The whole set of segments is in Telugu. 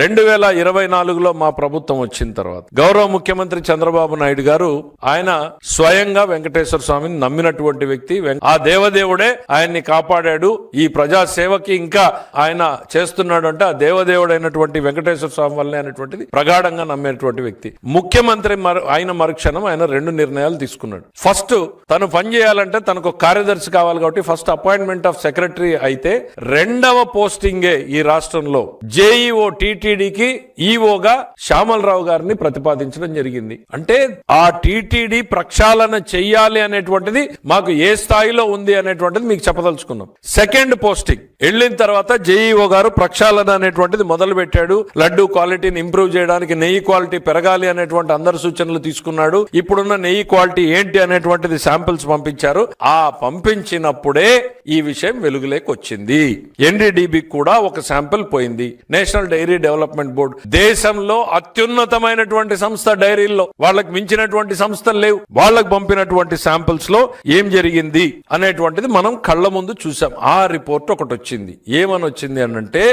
రెండు వేల ఇరవై నాలుగులో మా ప్రభుత్వం వచ్చిన తర్వాత గౌరవ ముఖ్యమంత్రి చంద్రబాబు నాయుడు గారు ఆయన స్వయంగా వెంకటేశ్వర స్వామిని నమ్మినటువంటి వ్యక్తి. ఆ దేవదేవుడే ఆయన్ని కాపాడాడు. ఈ ప్రజా సేవకి ఇంకా ఆయన చేస్తున్నాడు అంటే ఆ దేవదేవుడైనటువంటి వెంకటేశ్వర స్వామి వల్లే అనేటువంటిది ప్రగాఢంగా నమ్మేటువంటి వ్యక్తి. ముఖ్యమంత్రి మరు ఆయన మరుక్షణం ఆయన రెండు నిర్ణయాలు తీసుకున్నాడు. ఫస్ట్ తను పని చేయాలంటే తనకు కార్యదర్శి కావాలి కాబట్టి ఫస్ట్ అపాయింట్మెంట్ ఆఫ్ సెక్రటరీ అయితే రెండవ పోస్టింగే ఈ రాష్ట్రంలో. జేఈఓ టీటీడీకి ఈఓగా శ్యామలరావు గారిని ప్రతిపాదించడం జరిగింది. అంటే ఆ టీటీడీ ప్రక్షాళన చెయ్యాలి అనేటువంటిది మాకు ఏ స్థాయిలో ఉంది అనేటువంటిది మీకు చెప్పదలుచుకున్నాం. Second posting. వెళ్ళిన తర్వాత జేఈఓ గారు ప్రక్షాళన అనేటువంటిది మొదలు పెట్టాడు లడ్డు క్వాలిటీని ఇంప్రూవ్ చేయడానికి నెయ్యి క్వాలిటీ పెరగాలి అనేటువంటి అందరి సూచనలు తీసుకున్నాడు. ఇప్పుడున్న నెయ్యి క్వాలిటీ ఏంటి అనేటువంటిది శాంపిల్స్ పంపించారు. ఆ పంపించినప్పుడే ఈ విషయం వెలుగులోకి వచ్చింది. ఎన్డీడీబీ కూడా ఒక శాంపిల్ పోయింది. National Dairy Development Board. దేశంలో అత్యున్నతమైనటువంటి సంస్థ డైరీల్లో వాళ్ళకి మించినటువంటి సంస్థలు లేవు. వాళ్ళకి పంపినటువంటి శాంపిల్స్లో ఏం జరిగింది అనేటువంటిది మనం కళ్ళ ముందు చూసాం ఆ రిపోర్ట్ ఒకటి వచ్చింది. ఏమని వచ్చింది అనంటే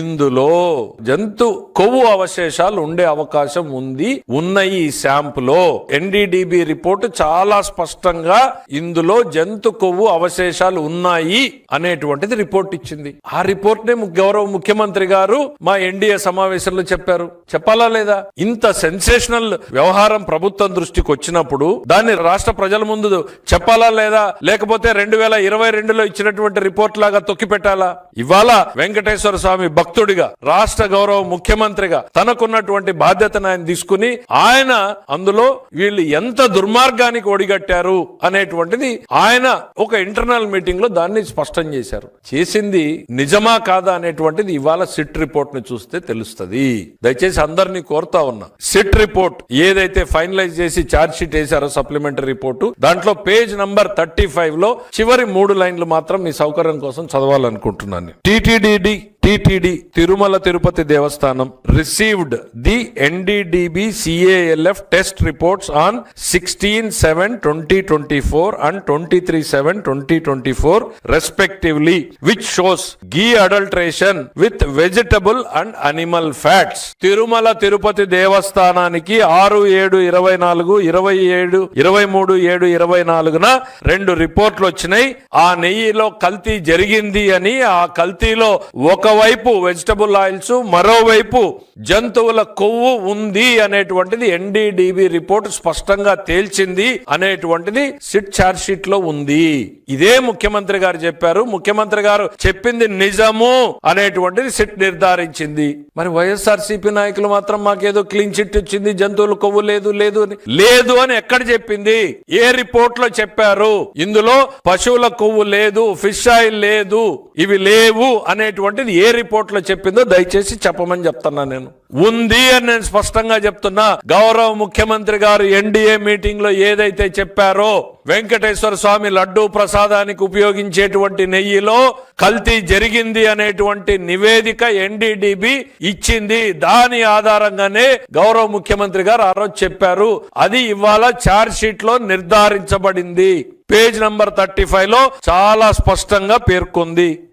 ఇందులో జంతు కొవ్వు అవశేషాలు ఉండే అవకాశం ఉంది. ఉన్నాయి ఈ శాంపులో ఎన్డీడీబీ రిపోర్ట్ చాలా స్పష్టంగా ఇందులో జంతు కొవ్వు అవశేషాలు ఉన్నాయి అనేటువంటిది రిపోర్ట్ ఇచ్చింది. ఆ రిపోర్ట్ నే గౌరవ ముఖ్యమంత్రి గారు మా ఎన్డీఏ సమావేశంలో చెప్పారు. చెప్పాలా లేదా? ఇంత సెన్సేషనల్ వ్యవహారం ప్రభుత్వం దృష్టికి వచ్చినప్పుడు దాన్ని రాష్ట్ర ప్రజల ముందు చెప్పాలా లేదా? లేకపోతే రెండు వేల ఇరవై రెండులో ఇచ్చినటువంటి రిపోర్ట్ లాగా తొక్కి పెట్టాలా? ఇవాళ వెంకటేశ్వర స్వామి భక్తుడిగా రాష్ట్ర గౌరవ ముఖ్యమంత్రిగా తనకున్నటువంటి బాధ్యతను ఆయన తీసుకుని ఆయన అందులో వీళ్ళు ఎంత దుర్మార్గానికి ఒడిగట్టారు అనేటువంటిది ఆయన ఒక ఇంటర్నల్ మీటింగ్లో దాన్ని స్పష్టం చేశారు. చేసింది నిజమా కాదా అనేటువంటిది ఇవాళ సిట్ రిపోర్ట్ని చూస్తే తెలుస్తది. దయచేసి అందరినీ కోరుతా ఉన్నా. సిట్ రిపోర్ట్ ఏదైతే ఫైనలైజ్ చేసి ఛార్జ్ షీట్ వేశారో సప్లిమెంటరీ రిపోర్టు దాంట్లో పేజ్ నంబర్ థర్టీ ఫైవ్లో చివరి మూడు లైన్లు మాత్రం మీ సౌకర్యం కోసం చదవాలనుకుంటున్నాను. TTD TTD Tirumala Tirupati Devasthanam received the NDDB CALF test reports on sixteen seven twenty twenty four and twenty three seven twenty twenty four respectively which shows ghee adulteration with vegetable and animal fats Tirumala Tirupati దేవస్థానానికి ఆరు ఏడు ఇరవై నాలుగు ఇరవై ఏడు ఇరవై మూడు ఏడు ఇరవై నాలుగున రెండు రిపోర్ట్లు వచ్చినాయి. ఆ నెయ్యిలో కల్తీ జరిగింది అని ఆ కల్తీలో ఒక ఒకవైపు వెజిటబుల్ ఆయిల్స్ మరోవైపు జంతువుల కొవ్వు ఉంది అనేటువంటిది ఎన్డీడీబీ రిపోర్ట్ స్పష్టంగా తేల్చింది అనేటువంటిది సిట్ ఛార్జ్ షీట్లో ఉంది. ఇదే ముఖ్యమంత్రి గారు చెప్పారు. ముఖ్యమంత్రి గారు చెప్పింది నిజము అనేటువంటిది సిట్ నిర్ధారించింది. మరి వైఎస్ఆర్ నాయకులు మాత్రం మాకేదో క్లీన్ చిట్ ఇచ్చింది జంతువుల కొవ్వు లేదు లేదు అని. లేదు అని ఎక్కడ చెప్పింది? ఏ రిపోర్ట్లో చెప్పారు? ఇందులో పశువుల కొవ్వు లేదు ఫిష్ ఆయిల్ లేదు ఇవి లేవు అనేటువంటిది ఏ ఏ రిపోర్ట్లో చెప్పిందో దయచేసి చెప్పమని చెప్తున్నా నేను. ఉంది అని నేను స్పష్టంగా చెప్తున్నా. గౌరవ ముఖ్యమంత్రి గారు ఎన్డీఏ మీటింగ్లో ఏదైతే చెప్పారో వెంకటేశ్వర స్వామి లడ్డూ ప్రసాదానికి ఉపయోగించేటువంటి నెయ్యిలో కల్తీ జరిగింది అనేటువంటి నివేదిక ఎన్డీడీబీ ఇచ్చింది. దాని ఆధారంగానే గౌరవ ముఖ్యమంత్రి గారు ఆ రోజు చెప్పారు. అది ఇవాళ ఛార్జ్ షీట్లో నిర్ధారించబడింది. పేజ్ నంబర్ థర్టీ ఫైవ్లో చాలా స్పష్టంగా పేర్కొంది.